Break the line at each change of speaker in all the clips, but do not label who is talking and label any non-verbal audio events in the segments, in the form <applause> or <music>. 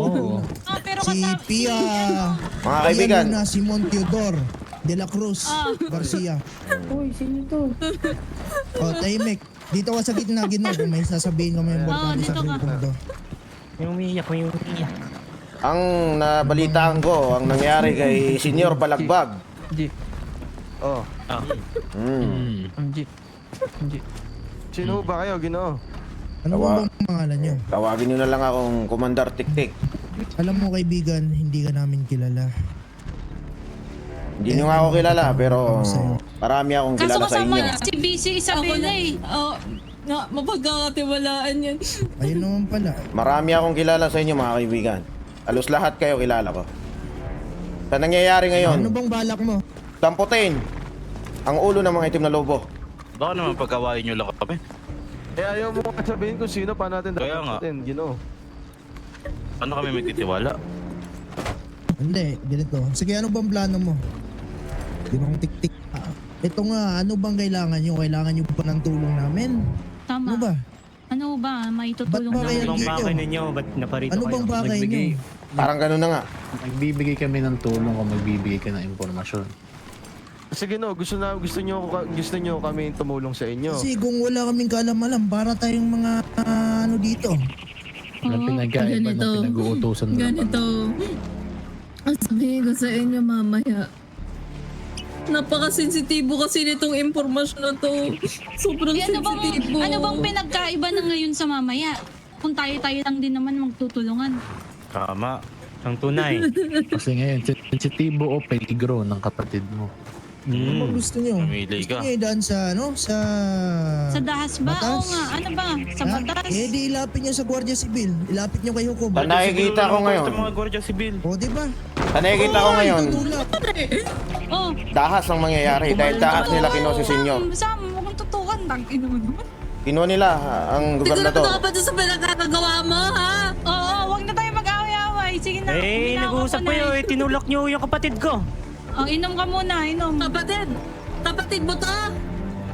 Oo. <laughs>
Ah, pero
Si
kasama-
Pia. <laughs>
Mga kaibigan.
Pia Luna, Simon Teodor. De la Cruz.
Ah.
Garcia. <laughs>
Uy, sino to?
O, tahimik. Dito ka sa gitna, gino. Kung may sasabihin ka may importante
dito
sa
ka.
grupong to.
May umiiyak, may umiiyak.
Ang nabalitaan ko, ang nangyari kay Senyor Balagbag.
Hindi.
Oh,
Ah.
Hmm.
Hindi. Hindi.
sino ba kayo, Ginoo?
Ano
Tawa.
ba bang pangalan niyo?
Tawagin nyo na lang akong Commander Tiktik.
Alam mo kaibigan, hindi ka namin kilala.
Hindi nyo nga ako kilala, pero marami akong
Kaso
kilala sa
kasama
inyo.
niya si BC Isabela eh.
Oo, nga, mapagkakatiwalaan yan. <laughs>
Ayun naman pala.
Marami akong kilala sa inyo, mga kaibigan. Alos lahat kayo kilala ko. Sa nangyayari ngayon,
Ano bang balak mo?
damputin ang ulo ng mga itim na lobo.
Baka naman pagkawain nyo lang kami.
Eh, ayaw mo nga sabihin kung sino pa natin
Kaya nga.
natin, Ginoo.
Paano kami magtitiwala?
Hindi, ganito. Sige, ano bang plano mo? Ginong tik-tik. Ah, ito nga, ano bang kailangan nyo? Kailangan nyo ba ng tulong namin?
Tama.
Ano ba?
Ano ba? May tutulong
Ba't ba kayo
Anong
dito?
bakay ninyo? Ba't naparito
Ano
kayo?
bang bakay
Nagbigay-
nyo?
Parang ganun na nga.
Nagbibigay kami ng tulong kung magbibigay ka ng impormasyon.
Kasi Ginoo, gusto na gusto niyo gusto niyo kami tumulong sa inyo.
Kasi kung wala kaming kaalam-alam, para tayong mga ah, ano dito.
Walang
Oo,
pinagkaiba
ganito.
na pinag-uutusan mo lang
Ganito. Ang sabihin ko sa inyo mamaya. Napaka-sensitibo kasi nitong impormasyon na to. Sobrang
Eh, ano bang,
sensitibo.
ano bang pinagkaiba na ngayon sa mamaya? Kung tayo-tayo lang din naman magtutulungan.
Tama.
Ang tunay.
Kasi ngayon, sensitibo o peligro ng kapatid mo.
Ano bang
Hmm.
gusto nyo?
Mamili
Gusto
ka.
nyo idaan sa, ano? Sa...
Sa dahas ba?
Batas?
Oo nga. Ano ba? Sa
Ha?
batas?
Eh, di ilapit nyo sa Guardia Civil. Ilapit nyo kay Hukom.
Sa nakikita ko ngayon,
Ito mga Guardia Civil.
O, di ba?
sa nakikita ko ngayon,
Tutulak.
Oh.
dahas ang mangyayari dahil dahas nila kinuha si Senyor.
Sam, huwag mong tutukan. Tangin mo naman.
Kinuha nila ang
Siguro
gobernador.
ka pa dyan sa pinagkakagawa mo, ha?
Oo, huwag na tayo mag-away-away. Sige na.
eh, nag-uusap
ka
kayo
muna
eh. Tinulak nyo yung kapatid ko.
Oh, inom ka muna, inom.
Kapatid! Kapatid mo to!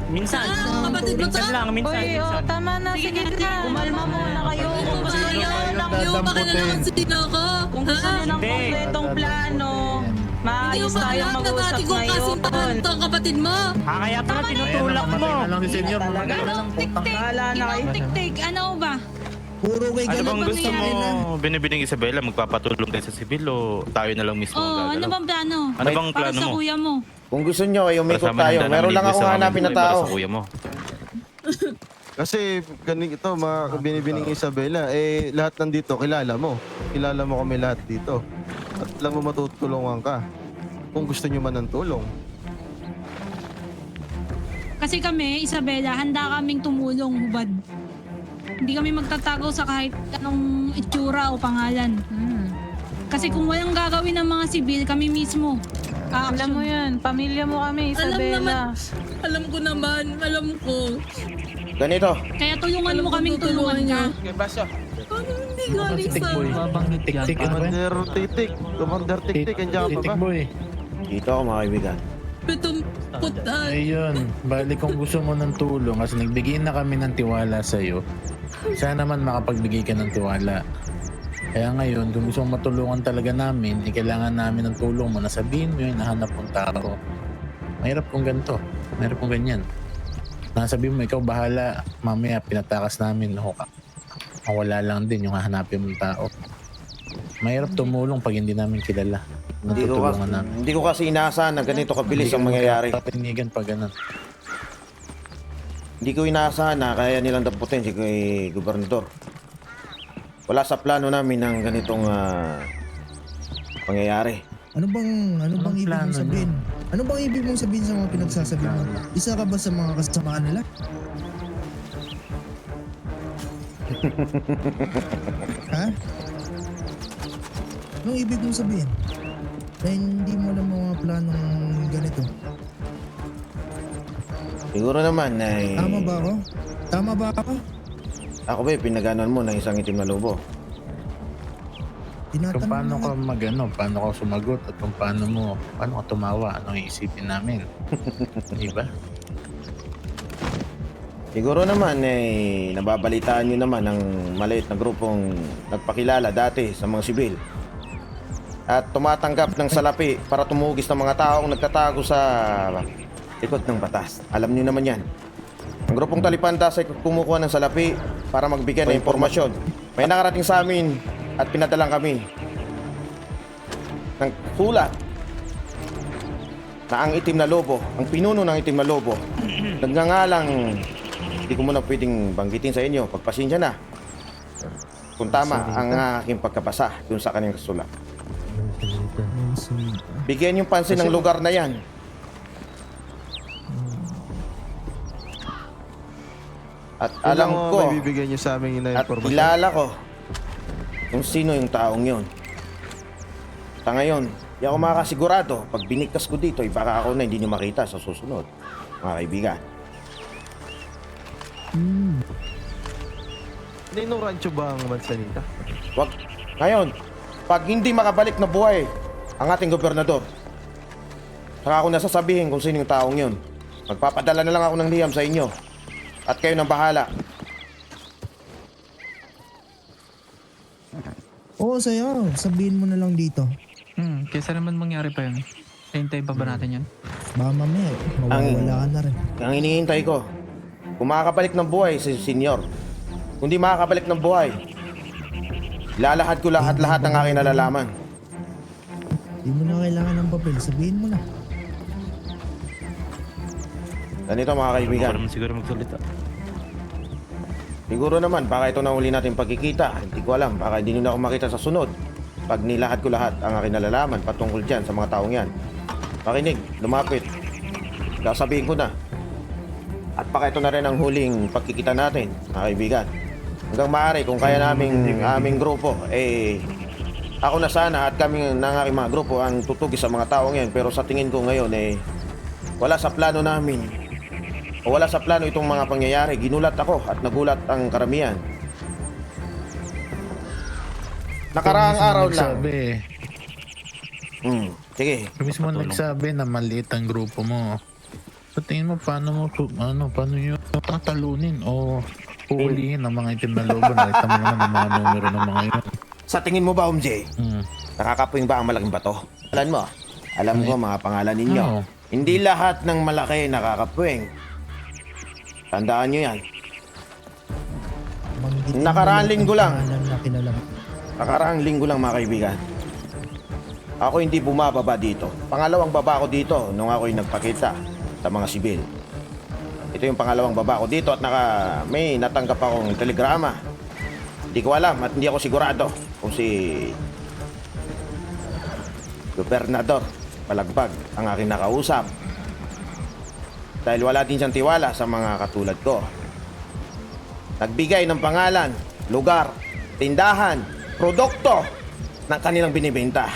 Minsan.
Ah, kapatid mo to!
Minsan lang, minsan.
Uy, oh,
minsan.
tama na. Sige na. Kumalma muna kayo.
Ano ba yan? Yung baka na naman sino ko?
Kung gusto nyo ng
Hindi.
kompletong plano,
Hindi
maayos
mo ba
tayong
alam na kong kasintahan
ngayon.
to ang kapatid mo?
Ah, kaya pala tinutulak mo.
Lang si Senyor. Na lang.
Tik-tik.
Bahala na kayo.
Ginong tik-tik. Ano ba?
Puro kay
Ano
ganun
bang
ang
gusto mo,
nangyayari na.
binibining Isabela? Magpapatulong tayo sa civil o tayo na lang mismo ang
Oh, ano
gagalaw?
bang plano?
Ano bang
Para
plano
sa
mo?
kuya mo.
Kung gusto nyo ay umikot
Para sa
tayo, meron lang akong
sa
hanapin na
amin, para
tao.
Sa kuya mo. <laughs>
Kasi ganito, mga binibining Isabela, eh lahat nandito kilala mo. Kilala mo kami lahat dito. At alam mo matutulungan ka. Kung gusto niyo man ng tulong.
Kasi kami, Isabela, handa kaming tumulong, hubad. Hindi kami magtatago sa kahit anong itsura o pangalan. Kasi kung walang gagawin ng mga sibil, kami mismo.
Alam mo yan, pamilya mo kami,
Alam naman,
Isabela.
alam ko naman, alam ko.
Ganito,
Kaya tulungan
Alam
mo kaming tulungan ka.
niya. Ano hindi galing sa...
boy.
Babanggit yan.
Tik-tik ano ba?
Commander Titik, Commander Titik, andiyan ka pa
Titik
ba?
boy.
dito ako mga kaibigan.
Pitong putan.
Ayun, bali kung gusto mo ng tulong kasi nagbigay na kami ng tiwala sa iyo. Sana naman makapagbigay ka ng tiwala. Kaya ngayon, kung gusto mong matulungan talaga namin, eh, kailangan namin ng tulong mo. Nasabihin mo yung nahanap mong tao. Mahirap kung ganito. Mahirap kung ganyan. Nasabihin mo, ikaw bahala. Mamaya, pinatakas namin. Ho, wala lang din yung hahanapin mong tao. Mahirap tumulong pag hindi namin kilala.
Hindi ko, kasi,
Natutulungan namin.
hindi ko kasi inaasahan na ganito kabilis ang mangyayari.
Papinigan pa ganun.
Hindi ko inaasahan na kaya nilang damputin si kay gobernador. Wala sa plano namin ng ganitong ah, pangyayari.
Ano bang, ano bang
Anong
ibig mong sabihin? Ano bang ibig mong sabihin sa mga pinagsasabi mo? Isa ka ba sa mga kasamaan nila? <laughs> ha? Anong ibig mong sabihin? Na hindi mo alam mga planong ganito.
Siguro naman ay
Tama ba ako? Tama ba ako?
ako ba pinaganon mo ng isang itim na lobo.
Kung
Tinatanong
paano ka mag ano, paano ka sumagot at kung paano mo, paano ka tumawa, anong iisipin namin. <laughs> Di ba?
Siguro naman eh nababalitaan nyo naman ng maliit na grupong nagpakilala dati sa mga sibil. At tumatanggap ng salapi para tumugis ng mga taong nagtatago sa likod ng batas. Alam nyo naman yan. Ang grupong Talipandas ay kumukuha ng salapi para magbigay ng impormasyon. May nakarating sa amin at pinadalang kami ng sulat na ang itim na lobo, ang pinuno ng itim na lobo, <clears throat> nagngangalang, hindi ko muna pwedeng banggitin sa inyo, pagpasensya na. Kung tama ang aking pagkabasa dun sa kanyang sulat. Bigyan yung pansin ng lugar na yan. At alam ko,
may bibigyan niyo sa amin na
at
informasyon.
kilala ko kung sino yung taong yon. Sa ngayon, di ako makakasigurado. Pag binigkas ko dito, baka ako na hindi nyo makita sa susunod. Mga kaibigan.
Ninong rancho ba ang Mansanita?
Wag. Ngayon, pag hindi makabalik na buhay ang ating gobernador, saka ako nasasabihin kung sino yung taong yon. Magpapadala na lang ako ng liham sa inyo. At kayo nang bahala.
Oo, sa'yo. Sabihin mo na lang dito.
Hmm, kaysa naman mangyari pa yun. Hintayin pa ba natin yan?
Baka mamaya, mawawala ka na rin.
Ang hinihintay ko, kung makakabalik ng buhay si senyor, kung di makakabalik ng buhay, lalahad ko lahat-lahat ng aking nalalaman.
Hindi mo na kailangan ng papel. Sabihin mo na.
Ganito mga
Hindi
kaibigan.
naman siguro magsalita.
Siguro naman, baka ito na huli natin pagkikita. Hindi ko alam, baka hindi nyo na ako makita sa sunod. Pag nilahad ko lahat ang aking nalalaman patungkol dyan sa mga taong yan. Makinig, lumapit. Sasabihin ko na. At baka ito na rin ang huling pagkikita natin, mga kaibigan. Hanggang maaari, kung kaya naming aming grupo, eh, ako na sana at kami ng aking mga grupo ang tutugis sa mga taong yan. Pero sa tingin ko ngayon, eh, wala sa plano namin o wala sa plano itong mga pangyayari. Ginulat ako at nagulat ang karamihan. Nakaraang araw lang.
nagsabi,
Hmm, sige.
ikaw mismo nagsabi na maliit ang grupo mo. Sa tingin mo, paano mo, ano, paano yun tatalunin o uulihin ang mga itim na lobo? Nakita mo naman ang mga numero ng mga yun.
Sa tingin mo ba, Om J,
Hmm.
nakakapuing ba ang malaking bato? Alam mo, alam ko mga pangalan ninyo.
Ano?
Hindi lahat ng malaki nakakapuing. Tandaan nyo yan.
Banggitin mo ng
linggo lang.
pangalan na kilala mo.
Nakaraang linggo lang mga kaibigan. Ako hindi bumababa dito. Pangalawang baba ko dito nung ako'y nagpakita sa mga sibil. Ito yung pangalawang baba ko dito at naka, may natanggap akong telegrama. Hindi ko alam at hindi ako sigurado kung si Gobernador Palagbag ang aking nakausap. Dahil wala din siyang tiwala sa mga katulad ko. Nagbigay ng pangalan, lugar, tindahan, produkto ng kanilang binibenta.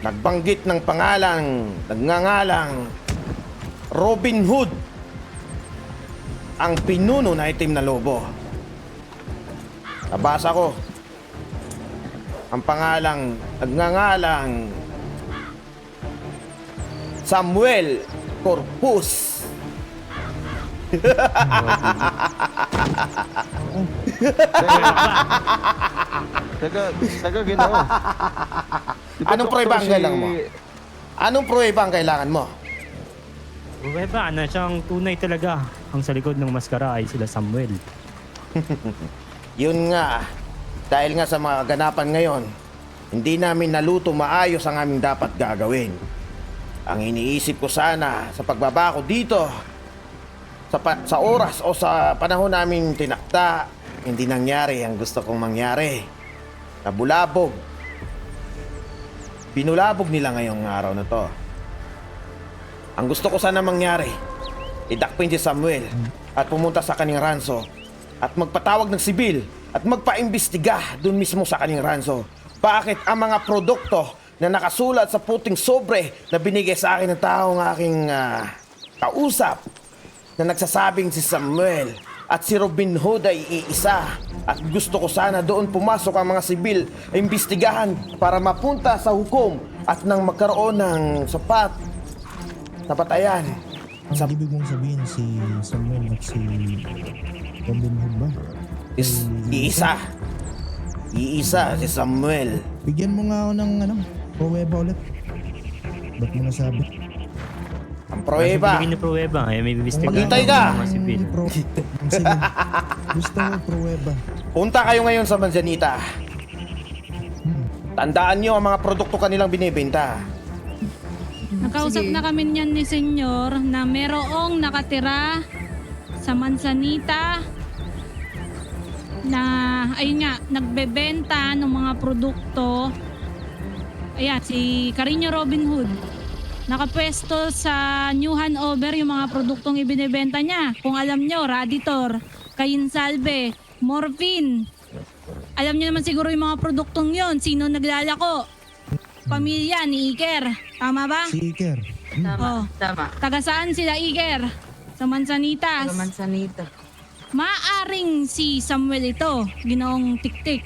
Nagbanggit ng pangalan, nagngangalang Robin Hood ang pinuno na itim na lobo. Nabasa ko ang pangalang nagngangalang Samuel Corpus.
Taga, taga ba
Anong prueba ang kailangan mo? Anong prueba ang kailangan mo?
Prueba na siyang tunay talaga. Ang sa likod ng maskara ay sila Samuel. <laughs>
Yun nga, dahil nga sa mga ganapan ngayon, hindi namin naluto maayos ang aming dapat gagawin. Ang iniisip ko sana sa pagbaba ko dito, sa, pa- sa oras o sa panahon namin tinakta, hindi nangyari ang gusto kong mangyari. Nabulabog. Pinulabog nila ngayong araw na to. Ang gusto ko sana mangyari, idakpin si Samuel at pumunta sa kanyang ranso at magpatawag ng sibil at magpaimbestiga doon mismo sa kanyang ranso. Bakit ang mga produkto na nakasulat sa puting sobre na binigay sa akin ng taong aking ah, kausap na nagsasabing si Samuel at si Robin Hood ay iisa at gusto ko sana doon pumasok ang mga sibil imbestigahan para mapunta sa hukom at nang magkaroon ng sapat na patayan
Ang
Sa-
ibig mong sabihin si Samuel at si Robin Hood ba?
Is, iisa. Iisa si Samuel.
Bigyan mo nga ako ng ano, pruweba ulit. Ba't mo nasabi?
Ang pruweba.
Bigyan na pruweba. Eh, may bibistig
Maghintay ka!
Mga sibil.
Ang Pro, sige. Gusto ko pruweba.
Punta kayo ngayon sa Manzanita. Tandaan nyo ang mga produkto kanilang binibenta.
Nakausap
Sige.
na kami niyan ni Senyor na merong nakatira sa Manzanita na ayun nga nagbebenta ng mga produkto. Ayan si Carino Robin Hood. Nakapwesto sa New Hanover yung mga produktong ibinebenta niya. Kung alam nyo Raditor, Kain Salve, Morphine. Alam niyo naman siguro yung mga produktong yon sino naglalako pamilya ni Iker tama ba?
Si Iker.
Oh.
Tama.
Taga saan sila Iker? Sa Mansanitas.
Mansanita.
Maaring si Samuel ito, ginoong tiktik.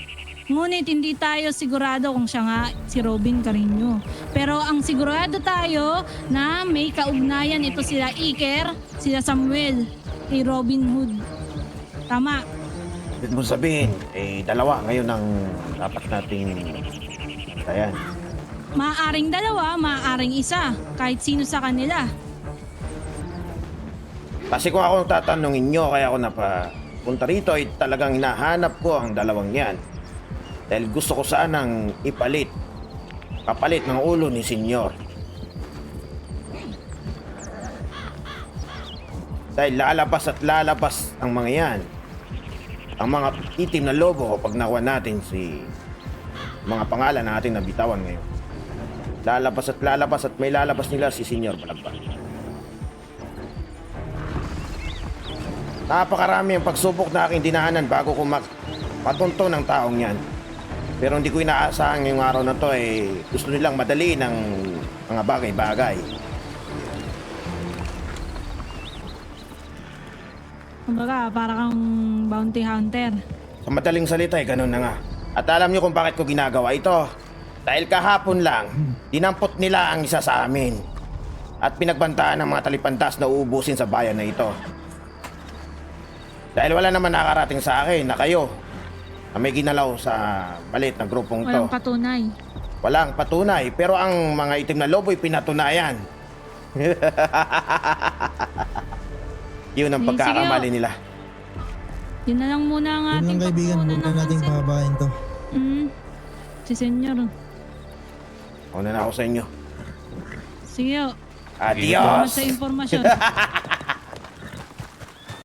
Ngunit hindi tayo sigurado kung siya nga si Robin Carino. Pero ang sigurado tayo na may kaugnayan ito sila Iker, sila Samuel, kay Robin Hood. Tama.
Ibig mo sabihin, eh, dalawa ngayon ang dapat nating Ayan.
Maaring dalawa, maaring isa, kahit sino sa kanila.
Kasi kung ako tatanungin nyo, kaya ako napapunta rito, ay talagang hinahanap ko ang dalawang yan. Dahil gusto ko sanang ipalit, kapalit ng ulo ni Senyor. Dahil lalabas at lalabas ang mga yan. Ang mga itim na lobo pag nakuha natin si mga pangalan na ating nabitawan ngayon. Lalabas at lalabas at may lalabas nila si Senyor Balagba. Napakarami ang pagsubok na aking dinahanan bago ko mak patunto ng taong yan. Pero hindi ko inaasahan ngayong araw na to eh gusto nilang madali ng mga bagay-bagay.
Kumbaga, para kang bounty hunter.
Sa madaling salita eh, ganun na nga. At alam niyo kung bakit ko ginagawa ito. Dahil kahapon lang, dinampot nila ang isa sa amin. At pinagbantaan ng mga talipantas na uubusin sa bayan na ito. Dahil wala naman nakarating sa akin na kayo na may ginalaw sa malit na grupong ito.
Walang patunay.
Walang patunay, pero ang mga itim na lobo'y pinatunayan. <laughs> Yun ang
Eh,
pagkakamali
sige,
nila.
Yun na lang muna ang
Yun
ating
lang kaibigan, huwag na
ng
nating pahabain to.
Mm. Si Senyor.
Una na ako sa inyo.
Sige.